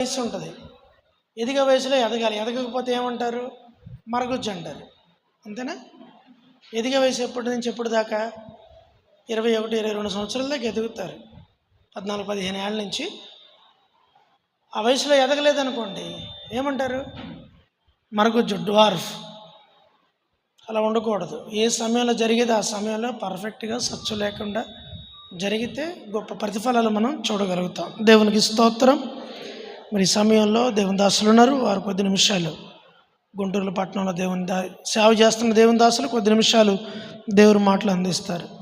వయసు ఉంటుంది. ఎదిగే వయసులో ఎదగాలి. ఎదగకపోతే ఏమంటారు? మరగుజ్జు అంటారు. అంతేనా? ఎదిగే వయసు ఎప్పటి నుంచి ఎప్పుడు దాకా? ఇరవై ఒకటి ఇరవై రెండు సంవత్సరాల దాకా ఎదుగుతారు. పద్నాలుగు పదిహేను ఏళ్ళ నుంచి. ఆ వయసులో ఎదగలేదనుకోండి ఏమంటారు? మరగుజ్జు డ్వార్ఫ్. అలా ఉండకూడదు. ఏ సమయంలో జరిగేది ఆ సమయంలో పర్ఫెక్ట్గా సచ్చు లేకుండా జరిగితే గొప్ప ప్రతిఫలాలు మనం చూడగలుగుతాం. దేవునికి స్తోత్రం. మరి ఈ సమయంలో దేవుని దాసులు ఉన్నారు. వారు కొద్ది నిమిషాలు గుంటూరు పట్టణంలో దేవుని దా సేవ చేస్తున్న దేవుని దాసులు కొద్ది నిమిషాలు దేవుని మాటలు అందిస్తారు.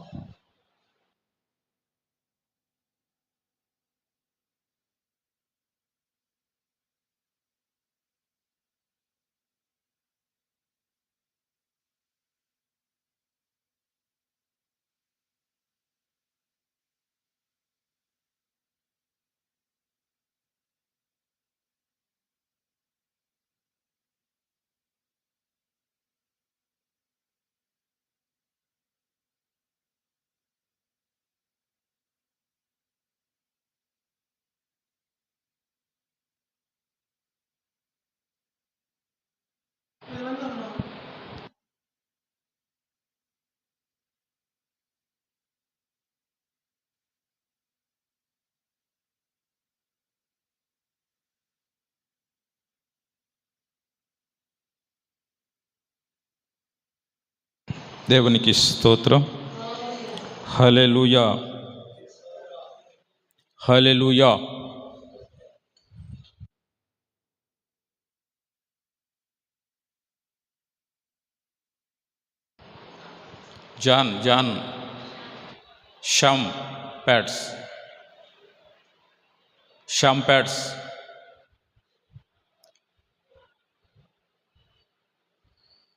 దేవునికి స్తోత్రం hallelujah hallelujah John John షమ్ pods షమ్ pods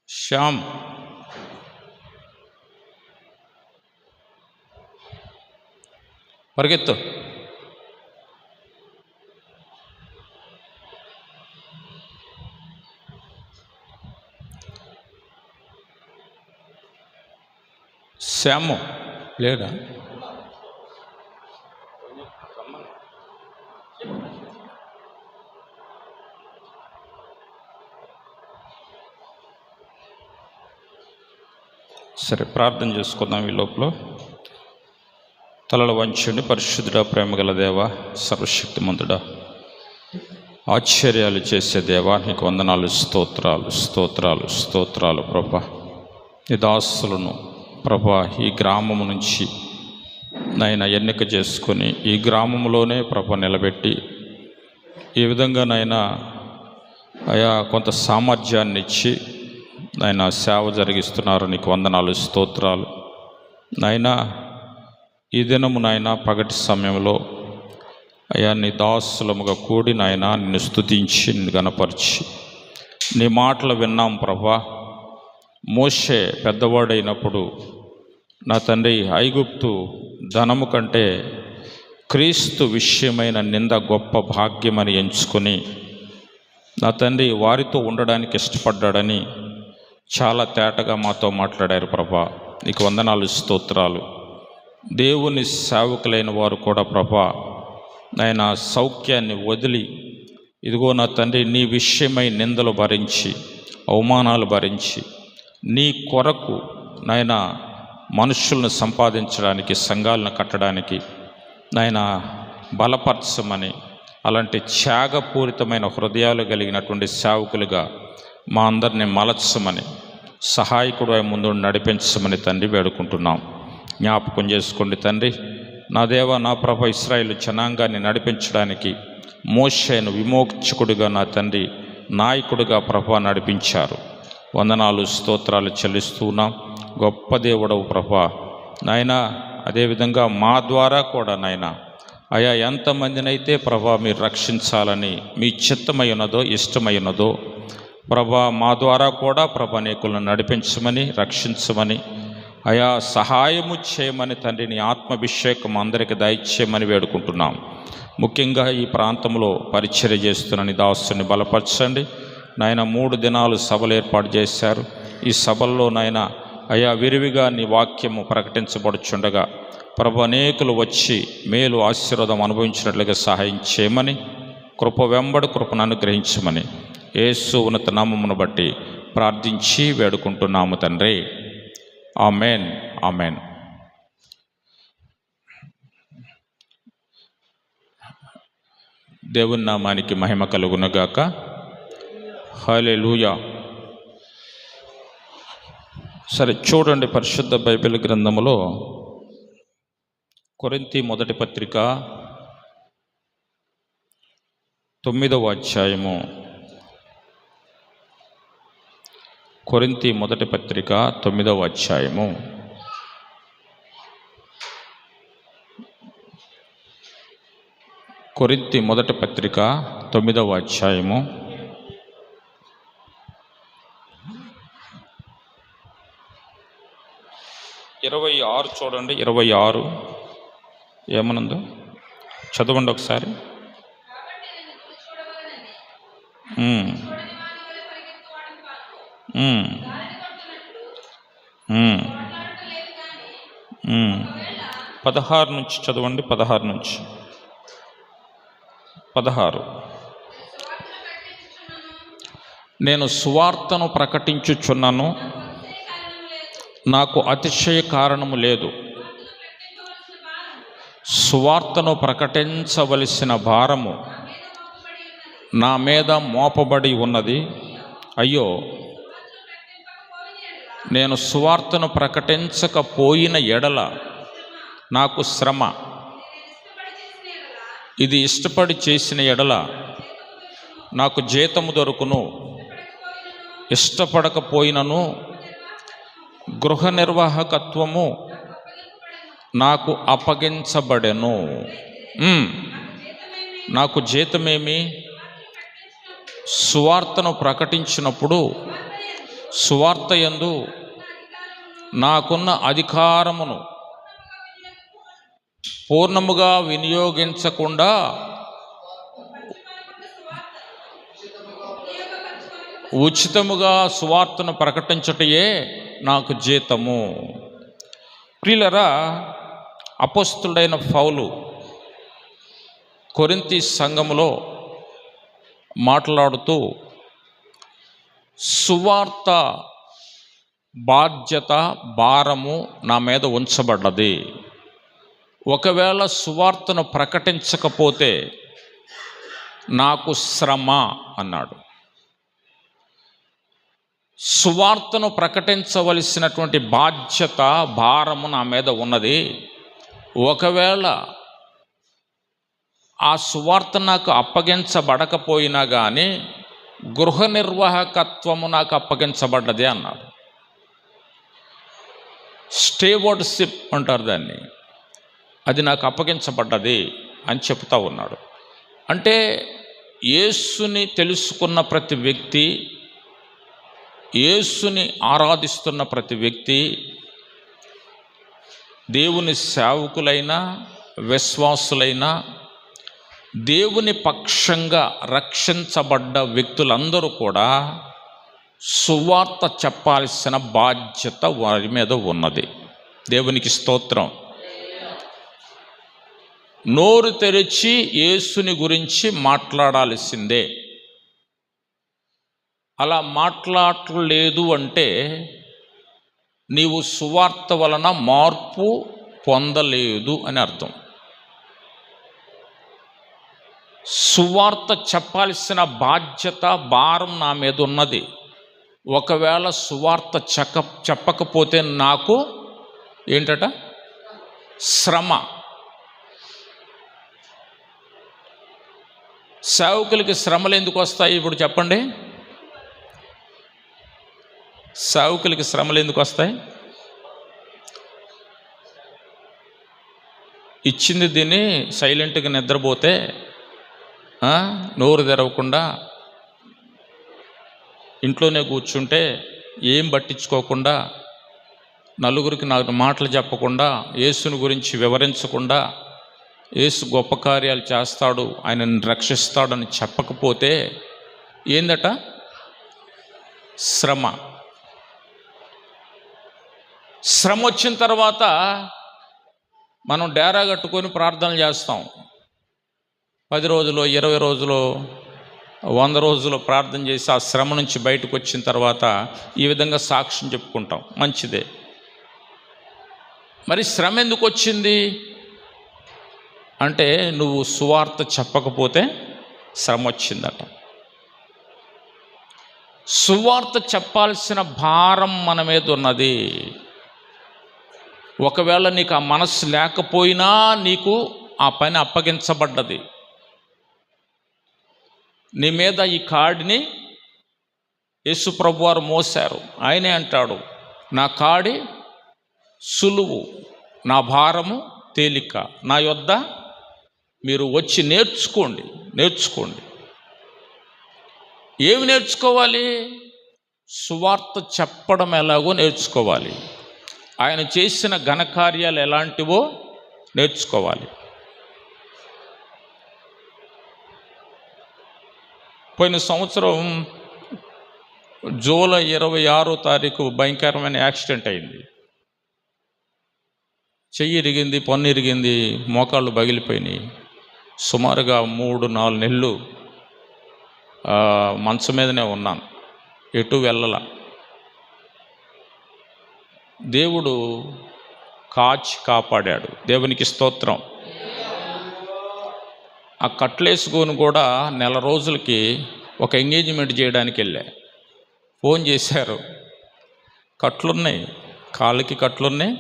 Shyam పరిగెత్తు. శ్యాము. లేడా? సరే ప్రార్థన చేసుకుందాం ఈ లోపల. తలలు వంచండి పరిశుద్ధుడా ప్రేమగల దేవ సర్వశక్తిమంతుడా. ఆశ్చర్యాలు చేసే దేవా నీకు వందనాలు స్తోత్రాలు స్తోత్రాలు స్తోత్రాలు ప్రభా. ఈ దాసులను ప్రభా ఈ గ్రామము నుంచి నాయన ఎన్నిక చేసుకొని ఈ గ్రామంలోనే ప్రభ నిలబెట్టి ఈ విధంగా నాయన అయా కొంత సామర్థ్యాన్ని ఇచ్చి నాయన సేవ జరిగిస్తున్నారు. నీకు వందనాలు స్తోత్రాలు. నాయనా ఈ దినము నాయన పగటి సమయంలో అయ్యా నీ దాసులముగా కూడి నాయన నిన్ను స్తుతించి నిన్ను గనపరిచి నీ మాటలు విన్నాం ప్రభా. మోషే పెద్దవాడైనప్పుడు నా తండ్రి ఐగుప్తు ధనము కంటే క్రీస్తు విషయమైన నింద గొప్ప భాగ్యమని ఎంచుకొని నా తండ్రి వారితో ఉండడానికి ఇష్టపడ్డాడని చాలా తేటగా మాతో మాట్లాడారు ప్రభా. నీకు వందనాలు స్తోత్రాలు. దేవుని సేవకులైన వారు కూడా ప్రభా నాయన సౌఖ్యాన్ని వదిలి ఇదిగో నా తండ్రి నీ విషయమై నిందలు భరించి అవమానాలు భరించి నీ కొరకు నాయన మనుషులను సంపాదించడానికి సంఘాలను కట్టడానికి నాయన బలపరచమని అలాంటి త్యాగపూరితమైన హృదయాలు కలిగినటువంటి సేవకులుగా మా అందరిని మలచమని సహాయకుడు ముందు నడిపించమని తండ్రి వేడుకుంటున్నాం. జ్ఞాపకం చేసుకోండి తండ్రి. నా దేవ నా ప్రభ ఇస్రాయిల్ జనాంగాన్ని నడిపించడానికి మోషేను విమోచకుడిగా నా తండ్రి నాయకుడిగా ప్రభ నడిపించారు. వందనాలు స్తోత్రాలు చెల్లిస్తున్నాం గొప్ప దేవుడవు ప్రభ. నాయన అదేవిధంగా మా ద్వారా కూడా నాయన అయా ఎంతమందినైతే ప్రభా మీరు రక్షించాలని మీ చిత్తమైనదో ఇష్టమైనదో ప్రభా మా ద్వారా కూడా ప్రభా నీకులను నడిపించమని రక్షించమని అయా సహాయము చేయమని తండ్రిని ఆత్మాభిషేకం అందరికి దయచేయమని వేడుకుంటున్నాం. ముఖ్యంగా ఈ ప్రాంతంలో పరిచర్య చేస్తున్న నిదాసుని బలపరచండి. నాయన మూడు దినాలు సభలు ఏర్పాటు చేశారు. ఈ సభల్లో నాయన అయా విరివిగా నీ వాక్యము ప్రకటించబడుచుండగా ప్రభు అనేకులు వచ్చి మేలు ఆశీర్వాదం అనుభవించినట్లుగా సహాయం చేయమని కృప వెంబడి కృపను అనుగ్రహించమని యేసు ఉన్నత నామమును బట్టి ప్రార్థించి వేడుకుంటున్నాము తండ్రి. ఆమెన్ ఆమెన్ దేవుని నామానికి మహిమ కలుగునగాక. హల్లెలూయా సరే చూడండి పరిశుద్ధ బైబిల్ గ్రంథములో కొరింతి మొదటి పత్రిక తొమ్మిదవ అధ్యాయము. కొరింతి మొదటి పత్రిక తొమ్మిదవ అధ్యాయము. కొరింతి మొదటి పత్రిక తొమ్మిదవ అధ్యాయము. ఇరవై ఆరు చూడండి ఇరవై ఆరు. ఏమనుందో? చదవండి ఒకసారి. పదహారు నుంచి చదవండి పదహారు నుంచి. పదహారు. నేను సువార్తను ప్రకటించుచున్నాను. నాకు అతిశయ కారణము లేదు. సువార్తను ప్రకటించవలసిన భారము నా మీద మోపబడి ఉన్నది. అయ్యో నేను సువార్తను ప్రకటించకపోయిన ఎడల నాకు శ్రమ. ఇది ఇష్టపడి చేసిన ఎడల నాకు జీతము దొరుకును. ఇష్టపడకపోయినను గృహ నిర్వాహకత్వము నాకు అప్పగించబడెను. నాకు జీతమేమి? సువార్తను ప్రకటించినప్పుడు సువార్తయందు నాకున్న అధికారమును పూర్ణముగా వినియోగించకుండా ఉచితముగా సువార్తను ప్రకటించుటయే నాకు జీతము. ప్రియులరా అపస్తుడైన పౌలు కొరింతి సంఘములో మాట్లాడుతూ సువార్త బాధ్యత భారము నా మీద ఉంచబడ్డది. ఒకవేళ సువార్తను ప్రకటించకపోతే నాకు శ్రమ అన్నాడు. సువార్తను ప్రకటించవలసినటువంటి బాధ్యత భారము నా మీద ఉన్నది. ఒకవేళ ఆ సువార్త నాకు అప్పగించబడకపోయినా కానీ గృహ నిర్వాహకత్వము నాకు అప్పగించబడ్డది అన్నాడు. స్టేవర్డ్షిప్ అంటారు దాన్ని. అది నాకు అప్పగించబడ్డది అని చెప్తా ఉన్నాడు. అంటే యేసుని తెలుసుకున్న ప్రతి వ్యక్తి యేసుని ఆరాధిస్తున్న ప్రతి వ్యక్తి దేవుని సేవకులైనా విశ్వాసులైనా దేవుని పక్షంగా రక్షించబడ్డ వ్యక్తులందరూ కూడా సువార్త చెప్పాల్సిన బాధ్యత వారి మీద ఉన్నది. దేవునికి స్తోత్రం. నోరు తెరిచి యేసుని గురించి మాట్లాడాల్సిందే. అలా మాట్లాడలేదు అంటే నీవు సువార్త వలన మార్పు పొందలేదు అని అర్థం. సువార్త చెప్పాల్సిన బాధ్యత భారం నా మీద ఉన్నది. ఒకవేళ సువార్త చెక్క చెప్పకపోతే నాకు ఏంటట? శ్రమ. సేవకులకి శ్రమలు ఎందుకు వస్తాయి ఇప్పుడు చెప్పండి? సేవకులకి శ్రమలు ఎందుకు వస్తాయి? ఇచ్చింది దీన్ని సైలెంట్గా నిద్రపోతే నోరు తెరవకుండా ఇంట్లోనే కూర్చుంటే ఏం పట్టించుకోకుండా నలుగురికి నాకు మాటలు చెప్పకుండా యేసుని గురించి వివరించకుండా యేసు గొప్ప కార్యాలు చేస్తాడు ఆయనను రక్షిస్తాడని చెప్పకపోతే ఏందట? శ్రమ. శ్రమ వచ్చిన తర్వాత మనం డేరా కట్టుకొని ప్రార్థనలు చేస్తాం. పది రోజులు ఇరవై రోజులు వంద రోజులు ప్రార్థన చేసి ఆ శ్రమ నుంచి బయటకు వచ్చిన తర్వాత ఈ విధంగా సాక్ష్యం చెప్పుకుంటాం. మంచిదే. మరి శ్రమ ఎందుకు వచ్చింది? అంటే నువ్వు సువార్త చెప్పకపోతే శ్రమ వచ్చిందట. సువార్త చెప్పాల్సిన భారం మన మీద ఉన్నది. ఒకవేళ నీకు ఆ మనస్సు లేకపోయినా నీకు ఆ పని అప్పగించబడ్డది. నీ మీద ఈ కాడిని యేసు ప్రభువారు మోశారు. ఆయనే అంటాడు నా కాడి సులువు నా భారము తేలిక. నా యొద్ద మీరు వచ్చి నేర్చుకోండి నేర్చుకోండి. ఏమి నేర్చుకోవాలి? సువార్త చెప్పడం ఎలాగో నేర్చుకోవాలి. ఆయన చేసిన ఘనకార్యాలు ఎలాంటివో నేర్చుకోవాలి. పోయిన సంవత్సరం జూలై ఇరవై ఆరో తారీఖు భయంకరమైన యాక్సిడెంట్ అయింది. చెయ్యి ఇరిగింది పన్ను ఇరిగింది మోకాళ్ళు పగిలిపోయినాయి. సుమారుగా మూడు నాలుగు నెలలు మంచం మీదనే ఉన్నాను ఎటు వెళ్ళల. దేవుడు కాచి కాపాడాడు. దేవునికి స్తోత్రం. ఆ కట్లేసుకొని కూడా నెల రోజులకి ఒక ఎంగేజ్మెంట్ చేయడానికి వెళ్ళా. ఫోన్ చేశారు. కట్లున్నాయి. కాళ్ళకి కట్లున్నాయి.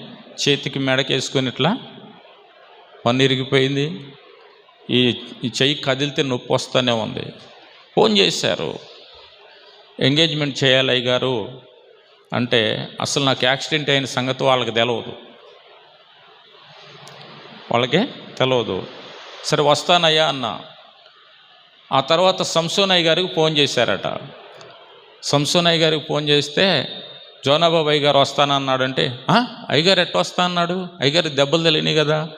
చేతికి మెడకేసుకొని ఇట్లా పన్ను ఇరిగిపోయింది ఈ చెయ్యి కదిలితే నొప్పి వస్తూనే ఉంది. ఫోన్ చేశారు. ఎంగేజ్మెంట్ చేయాలి గారు అంటే అసలు నాకు యాక్సిడెంట్ అయిన సంగతి వాళ్ళకి తెలవదు. వాళ్ళకి తెలవదు. సరే వస్తానయ్యా అన్న. ఆ తర్వాత సంసోనయ్య గారికి ఫోన్ చేశారట. సంసోనయ్య గారికి ఫోన్ చేస్తే జోనాబాబు అయ్యగారు వస్తానన్నాడంటే "ఆ? అయ్యగారు ఎట్ట వస్తా అన్నాడు అయ్యగారు దెబ్బలు తెలియని కదా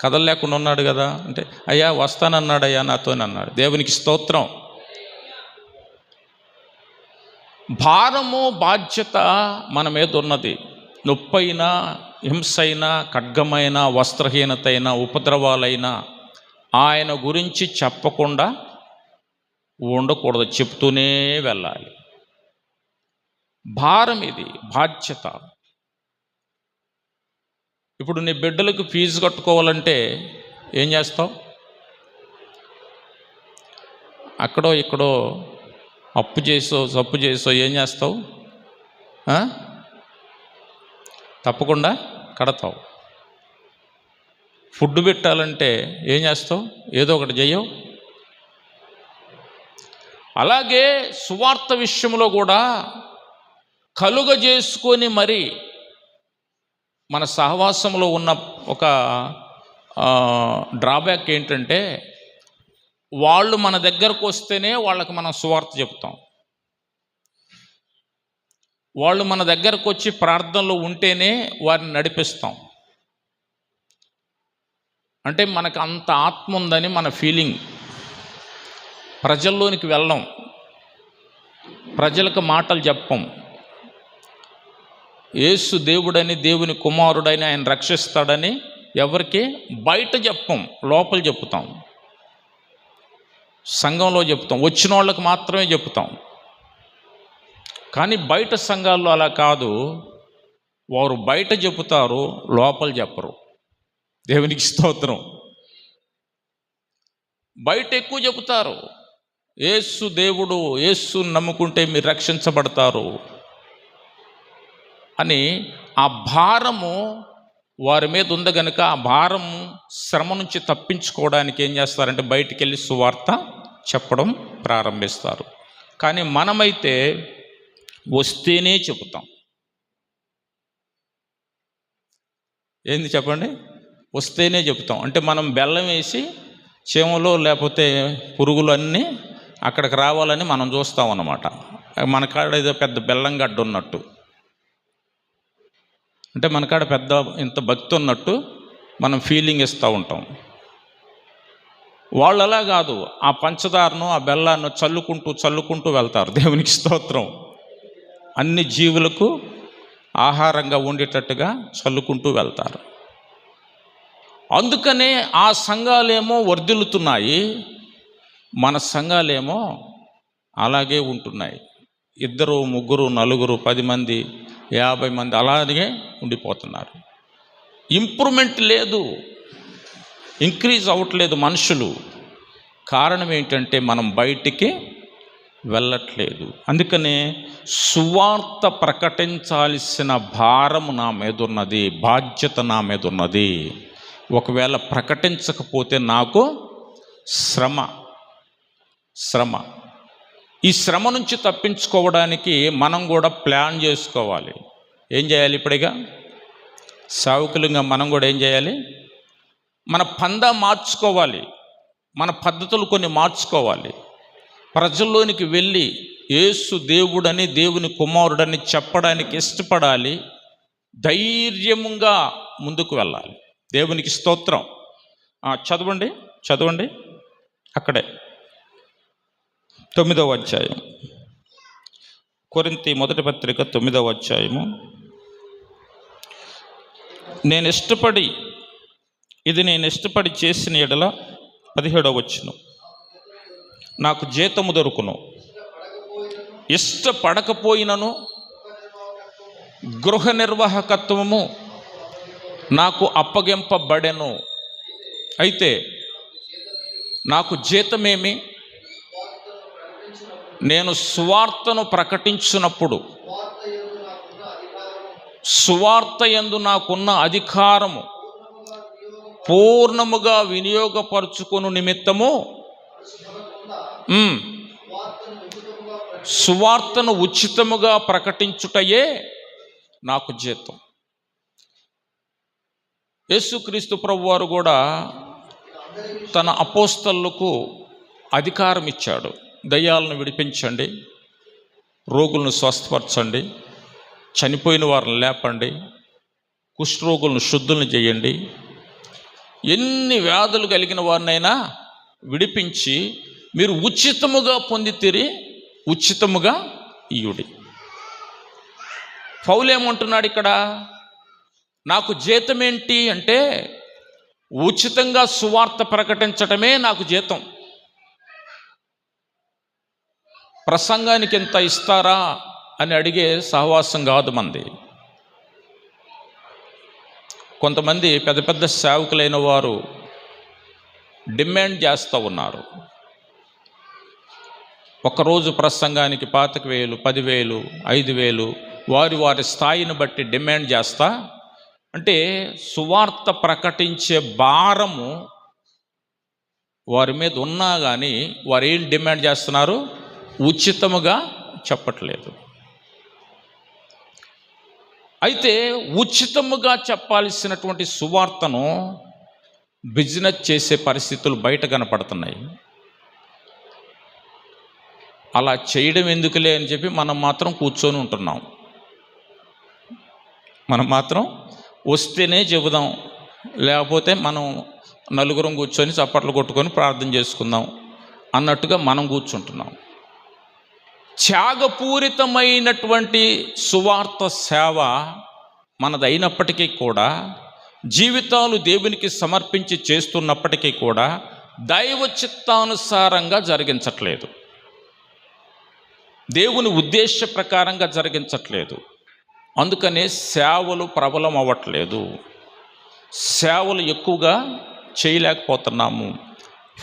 కథలు లేకుండా ఉన్నాడు కదా. అంటే అయ్యా వస్తానన్నాడు అయ్యా నాతో అన్నాడు. దేవునికి స్తోత్రం. భారము బాధ్యత మన మీద ఉన్నది. నొప్పైనా హింసైనా ఖడ్గమైన వస్త్రహీనతైన ఉపద్రవాలైనా ఆయన గురించి చెప్పకుండా ఉండకూడదు చెప్తూనే వెళ్ళాలి. భారం ఇది బాధ్యత. ఇప్పుడు నీ బిడ్డలకు ఫీజు కట్టుకోవాలంటే ఏం చేస్తావు? అక్కడో ఇక్కడో అప్పు చేసో సప్పు చేసో ఏం చేస్తావు? తప్పకుండా కడతావు. ఫుడ్ పెట్టాలంటే ఏం చేస్తావు? ఏదో ఒకటి చెయ్యవు. అలాగే సువార్త విషయంలో కూడా కలుగజేసుకొని మరి మన సహవాసంలో ఉన్న ఒక డ్రాబ్యాక్ ఏంటంటే వాళ్ళు మన దగ్గరకు వస్తేనే వాళ్ళకి మనం సువార్త చెప్తాం. వాళ్ళు మన దగ్గరకు వచ్చి ప్రార్థనలో ఉంటేనే వారిని నడిపిస్తాం. అంటే మనకు అంత ఆత్మ ఉందని మన ఫీలింగ్. ప్రజల్లోనికి వెళ్ళం ప్రజలకు మాటలు చెప్పం. యేసు దేవుడని దేవుని కుమారుడని ఆయన రక్షిస్తాడని ఎవరికి బయట చెప్పం లోపల చెప్తాం. సంఘంలో చెప్తాం. వచ్చిన వాళ్ళకి మాత్రమే చెప్తాం. కానీ బయట సంఘాల్లో అలా కాదు. వారు బయట చెబుతారు లోపల చెప్పరు. దేవునికి స్తోత్రం. బయట ఎక్కువ చెబుతారు. ఏసు దేవుడు ఏసు నమ్ముకుంటే మీరు రక్షించబడతారు అని ఆ భారము వారి మీద ఉంది కనుక ఆ భారం శ్రమ నుంచి తప్పించుకోవడానికి ఏం చేస్తారంటే బయటికి వెళ్ళి సువార్త చెప్పడం ప్రారంభిస్తారు. కానీ మనమైతే వస్తేనే చెబుతాం. ఏంది చెప్పండి? వస్తేనే చెప్తాం. అంటే మనం బెల్లం వేసి చేమలో లేకపోతే పురుగులు అన్నీ అక్కడికి రావాలని మనం చూస్తాం అన్నమాట. మన కాడ ఏదో పెద్ద బెల్లం గడ్డ ఉన్నట్టు. అంటే మన కాడ పెద్ద ఇంత భక్తి ఉన్నట్టు మనం ఫీలింగ్ ఇస్తూ ఉంటాం. వాళ్ళు అలా కాదు ఆ పంచదారను ఆ బెల్లాన్ని చల్లుకుంటూ చల్లుకుంటూ వెళ్తారు. దేవునికి స్తోత్రం. అన్ని జీవులకు ఆహారంగా ఉండేటట్టుగా చల్లుకుంటూ వెళ్తారు. అందుకనే ఆ సంఘాలేమో వర్ధిల్లుతున్నాయి మన సంఘాలేమో అలాగే ఉంటున్నాయి. ఇద్దరు ముగ్గురు నలుగురు పది మంది యాభై మంది అలాగే ఉండిపోతున్నారు. ఇంప్రూవ్మెంట్ లేదు ఇంక్రీజ్ అవ్వట్లేదు మనుషులు. కారణం ఏంటంటే మనం బయటికి వెళ్ళట్లేదు. అందుకనే సువార్త ప్రకటించాల్సిన భారం నా మీద ఉన్నది బాధ్యత నా మీద ఉన్నది ఒకవేళ ప్రకటించకపోతే నాకు శ్రమ శ్రమ. ఈ శ్రమ నుంచి తప్పించుకోవడానికి మనం కూడా ప్లాన్ చేసుకోవాలి. ఏం చేయాలి ఇప్పుడిగా? సావుకులుగా మనం కూడా ఏం చేయాలి? మన పందా మార్చుకోవాలి. మన పద్ధతులు కొన్ని మార్చుకోవాలి. ప్రజల్లోనికి వెళ్ళి యేసు దేవుడని దేవుని కుమారుడని చెప్పడానికి ఇష్టపడాలి. ధైర్యముగా ముందుకు వెళ్ళాలి. దేవునికి స్తోత్రం. చదవండి చదవండి. అక్కడే. తొమ్మిదవ అధ్యాయం. కొరింతి మొదటి పత్రిక తొమ్మిదవ అధ్యాయము. నేను ఇష్టపడి ఇది నేను ఇష్టపడి చేసిన ఎడల పదిహేడవ వచ్చును నాకు జీతము దొరుకును. ఇష్టపడకపోయినను గృహ నిర్వాహకత్వము నాకు అప్పగింపబడెను. అయితే నాకు జీతమేమి? నేను సువార్తను ప్రకటించినప్పుడు సువార్త ఎందు నాకున్న అధికారము పూర్ణముగా వినియోగపరుచుకుని నిమిత్తము సువార్తను ఉచితముగా ప్రకటించుటయే నాకు జీతం. యేసుక్రీస్తు ప్రభు వారు కూడా తన అపోస్తలకు అధికారం ఇచ్చాడు దయ్యాలను విడిపించండి రోగులను స్వస్థపరచండి చనిపోయిన వారిని లేపండి కుష్ఠరోగులను శుద్ధులను చేయండి. ఎన్ని వ్యాధులు కలిగిన వారినైనా విడిపించి మీరు ఉచితముగా పొందితిరి ఉచితముగా ఇయుడి పౌలేమంటున్నాడు ఇక్కడ? నాకు జీతం ఏంటి అంటే ఉచితంగా సువార్త ప్రకటించటమే నాకు జీతం. ప్రసంగానికి ఎంత ఇస్తారా అని అడిగే సహవాసం కాదు మంది. కొంతమంది పెద్ద పెద్ద సేవకులైన వారు డిమాండ్ చేస్తూ ఉన్నారు. ఒకరోజు ప్రసంగానికి పాతిక వేలు పదివేలు ఐదు వేలు వారి వారి స్థాయిని బట్టి డిమాండ్ చేస్తా అంటే సువార్త ప్రకటించే భారము వారి మీద ఉన్నా కానీ వారు ఏం డిమాండ్ చేస్తున్నారు? ఉచితముగా చెప్పట్లేదు. అయితే ఉచితముగా చెప్పాల్సినటువంటి సువార్తను బిజినెస్ చేసే పరిస్థితులు బయట కనపడుతున్నాయి. అలా చేయడం ఎందుకులే అని చెప్పి మనం మాత్రం కూర్చొని ఉంటున్నాం. మనం మాత్రం వస్తేనే చెబుదాం. లేకపోతే మనం నలుగురం కూర్చొని చప్పట్లు కొట్టుకొని ప్రార్థన చేసుకుందాం అన్నట్టుగా మనం కూర్చుంటున్నాం. త్యాగపూరితమైనటువంటి సువార్త సేవ మనదైనప్పటికీ కూడా జీవితాలు దేవునికి సమర్పించి చేస్తున్నప్పటికీ కూడా దైవ చిత్తానుసారంగా జరిగించట్లేదు. దేవుని ఉద్దేశ ప్రకారంగా జరిగించట్లేదు. అందుకనే సేవలు ప్రబలం అవ్వట్లేదు. సేవలు ఎక్కువగా చేయలేకపోతున్నాము.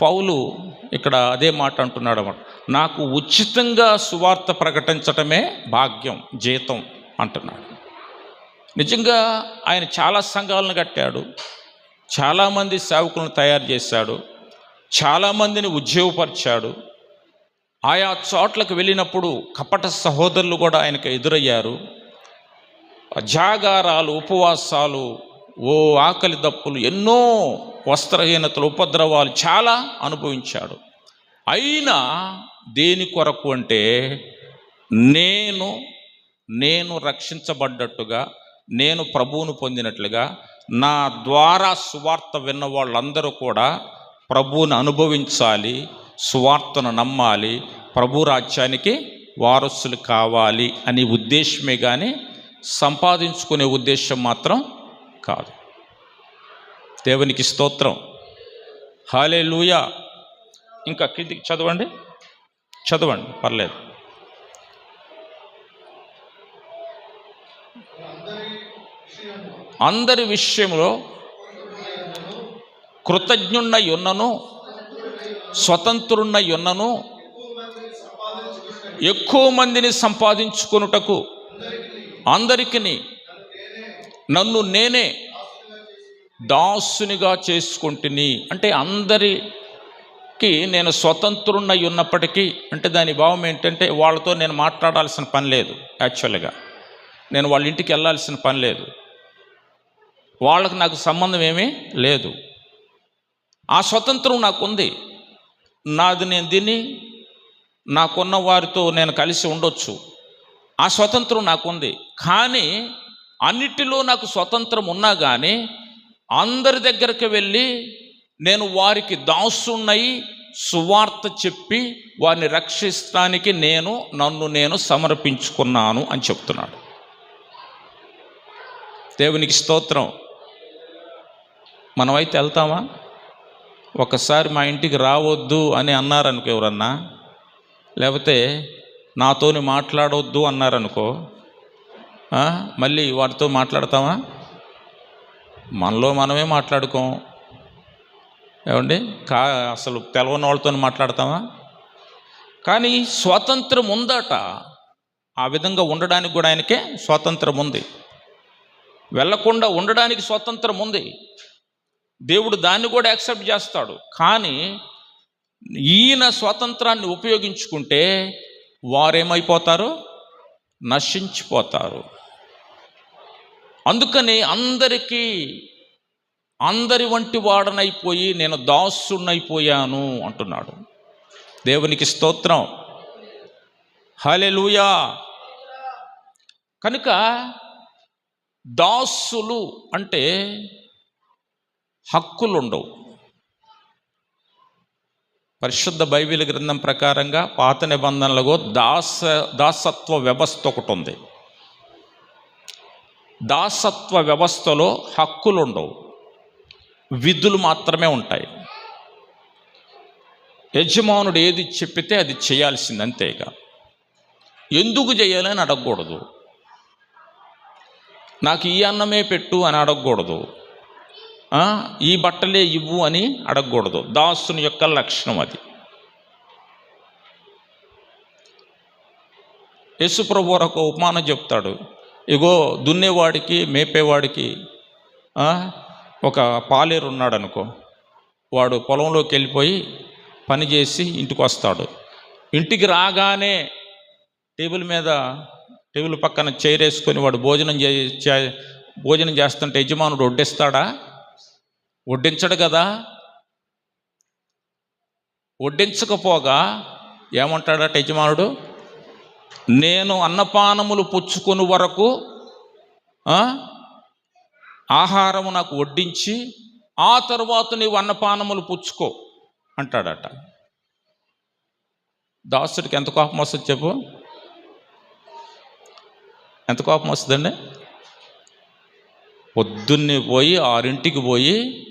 పౌలు ఇక్కడ అదే మాట అంటున్నాడు అన్నమాట. నాకు ఉచితంగా సువార్త ప్రకటించటమే భాగ్యం జీతం అంటున్నాడు. నిజంగా ఆయన చాలా సంఘాలను కట్టాడు. చాలామంది సేవకులను తయారు చేశాడు. చాలామందిని ఉద్యోగపరిచాడు. ఆయా చోట్లకు వెళ్ళినప్పుడు కపట సహోదరులు కూడా ఆయనకు ఎదురయ్యారు. జాగారాలు ఉపవాసాలు ఓ ఆకలి దప్పులు ఎన్నో వస్త్రహీనతలు ఉపద్రవాలు చాలా అనుభవించాడు. అయినా దేని కొరకు అంటే నేను నేను రక్షించబడ్డట్టుగా నేను ప్రభువును పొందినట్లుగా నా ద్వారా సువార్త విన్న వాళ్ళందరూ కూడా ప్రభువును అనుభవించాలి సువార్తను నమ్మాలి ప్రభు రాజ్యానికి వారసులు కావాలి అనే ఉద్దేశమే కానీ సంపాదించుకునే ఉద్దేశం మాత్రం కాదు. దేవునికి స్తోత్రం. హాలే లూయా ఇంకా కిందికి చదవండి? చదవండి పర్లేదు. అందరి విషయంలో కృతజ్ఞున్నై ఉన్నను స్వతంత్రున్నై ఉన్నను ఎక్కువ మందిని సంపాదించుకొనుటకు అందరికీ నన్ను నేనే దాసునిగా చేసుకుంటుని. అంటే అందరికి నేను స్వతంత్రున్నై ఉన్నప్పటికీ అంటే దాని భావం ఏంటంటే వాళ్ళతో నేను మాట్లాడాల్సిన పని లేదు యాక్చువల్గా. నేను వాళ్ళ ఇంటికి వెళ్ళాల్సిన పని లేదు. వాళ్ళకి నాకు సంబంధం ఏమీ లేదు. ఆ స్వతంత్రం నాకుంది. నాది నేను తిని నాకున్న వారితో నేను కలిసి ఉండొచ్చు. ఆ స్వతంత్రం నాకుంది. కానీ అన్నిటిలో నాకు స్వతంత్రం ఉన్నా కానీ అందరి దగ్గరికి వెళ్ళి నేను వారికి దాసున్నయి సువార్త చెప్పి వారిని రక్షిస్తానికి నేను నన్ను నేను సమర్పించుకున్నాను అని చెప్తున్నాడు. దేవునికి స్తోత్రం. మనమైతే వెళ్తామా? ఒకసారి మా ఇంటికి రావద్దు అని అన్నారనుకో ఎవరన్నా? లేకపోతే నాతోని మాట్లాడవద్దు అన్నారనుకో మళ్ళీ వాటితో మాట్లాడతామా మనలో మనమే మాట్లాడుకోం. ఏమండి? కా అసలు తెలవని వాళ్ళతో మాట్లాడతామా కానీ స్వాతంత్రం ఉందట. ఆ విధంగా ఉండడానికి కూడా ఆయనకే స్వాతంత్రం ఉంది. వెళ్ళకుండా ఉండడానికి స్వాతంత్రం ఉంది. దేవుడు దాన్ని కూడా యాక్సెప్ట్ చేస్తాడు. కానీ ఈయన స్వాతంత్రాన్ని ఉపయోగించుకుంటే వారేమైపోతారు? నశించిపోతారు. అందుకని అందరికీ అందరి వంటి వాడనైపోయి నేను దాసునైపోయాను అంటున్నాడు. దేవునికి స్తోత్రం. హలెలూయా కనుక దాసులు అంటే హక్కులుండవు. పరిశుద్ధ బైబిల్ గ్రంథం ప్రకారంగా పాత నిబంధనలలో దాస దాసత్వ వ్యవస్థ ఒకటి ఉంది. దాసత్వ వ్యవస్థలో హక్కులు ఉండవు విధులు మాత్రమే ఉంటాయి. యజమానుడు ఏది చెప్పితే అది చేయాల్సింది అంతేగా ఎందుకు చేయాలని అడగకూడదు. నాకు ఈ అన్నమే పెట్టు అని అడగకూడదు. ఈ బట్టలే ఇవ్వు అని అడగకూడదు. దాసుని యొక్క లక్షణం అది. యేసుప్రభు ఒక ఉపమానం చెప్తాడు. ఇగో దున్నేవాడికి మేపేవాడికి ఒక పాలేరు ఉన్నాడు అనుకో వాడు పొలంలోకి వెళ్ళిపోయి పని చేసి ఇంటికి వస్తాడు. ఇంటికి రాగానే టేబుల్ మీద టేబుల్ పక్కన చైర్ వేసుకొని వాడు భోజనం చే చే- భోజనం చేస్తుంటే యజమానుడు వడ్డిస్తాడా వడ్డించడు కదా? వడ్డించకపోగా ఏమంటాడట యజమానుడు? నేను అన్నపానములు పుచ్చుకొని వరకు ఆహారము నాకు వడ్డించి ఆ తరువాత నీవు అన్నపానములు పుచ్చుకో అంటాడట. దాసుడికి ఎంత కోపం వస్తుంది చెప్పు? ఎంత కోపం వస్తుందండి? పొద్దున్నే పోయి ఆరింటికి పోయి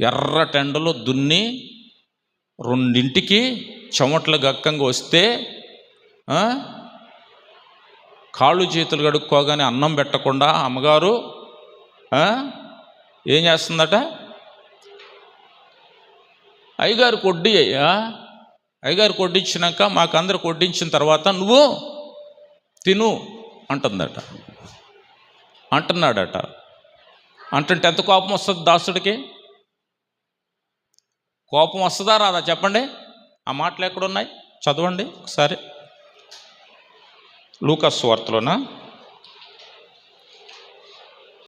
ఎర్ర టెండలో దున్ని రెండింటికి చెమటలు గక్కంగా వస్తే కాళ్ళు చేతులు కడుక్కోగానే అన్నం పెట్టకుండా అమ్మగారు ఏం చేస్తుందట? అయ్యగారు కొడ్డి అయ్యా అయ్యగారు కొడ్డించినాక మాకందరు కొడ్డించిన తర్వాత నువ్వు తిను అంటుందట. అంటున్నాడట. అంటుంటే ఎంత కోపం వస్తుంది దాసుడికి? కోపం వస్తుందా రాదా? చెప్పండి. ఆ మాటలు ఎక్కడున్నాయి? చదవండి ఒకసారి. లూకస్ వార్తలోనా?